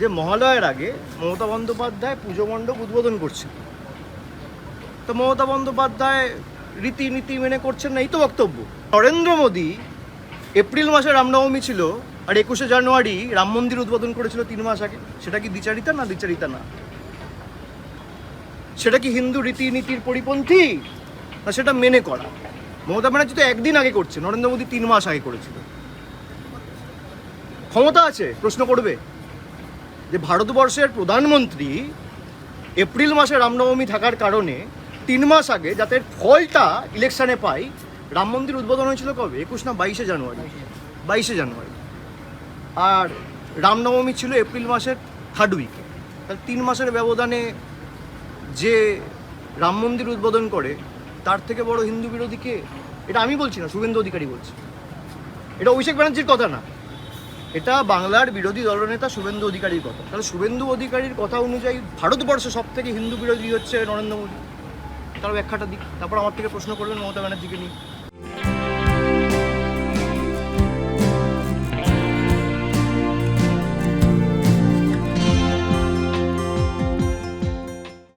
যে মহালয়ের আগে মমতা বন্দ্যোপাধ্যায় পুজো মণ্ডপ উদ্বোধন করছেন। তো মমতা বন্দ্যোপাধ্যায় রীতিনীতি মেনে করছেন না, এই তো বক্তব্য। নরেন্দ্র মোদী এপ্রিল মাসে রামনবমী ছিল আর একুশে জানুয়ারি রাম মন্দির উদ্বোধন করেছিল তিন মাস আগে। সেটা কি দ্বিচারিতা না দ্বিচারিতা না? সেটা কি হিন্দু রীতিনীতির পরিপন্থী না সেটা মেনে করা? মমতা ব্যানার্জি তো একদিন আগে করছে, নরেন্দ্র মোদী তিন মাস আগে করেছিল। ক্ষমতা আছে, প্রশ্ন করবে? যে ভারতবর্ষের প্রধানমন্ত্রী এপ্রিল মাসে রামনবমী থাকার কারণে তিন মাস আগে যাতে ফলটা ইলেকশনে পাই, রাম মন্দির উদ্বোধন হয়েছিল কবে? একুশ না বাইশে জানুয়ারি? বাইশে জানুয়ারি। আর রামনবমী ছিল এপ্রিল মাসের থার্ড উইকে তাহলে তিন মাসের ব্যবধানে যে রাম মন্দির উদ্বোধন করে, তার থেকে বড় হিন্দু বিরোধী কে? এটা আমি বলছি না, শুভেন্দু অধিকারী বলছি। এটা অভিষেক ব্যানার্জির কথা না। এটা বাংলার বিরোধী দলনেতা শুভেন্দু অধিকারীর কথা। তাহলে শুভেন্দু অধিকারীর কথা অনুযায়ী ভারতবর্ষে সব থেকে হিন্দু বিরোধী হচ্ছে নরেন্দ্র মোদী। তার ব্যাখ্যাটা দিক। তারপর আমার থেকে প্রশ্ন করবেন মমতা ব্যানার্জিকে নিয়ে।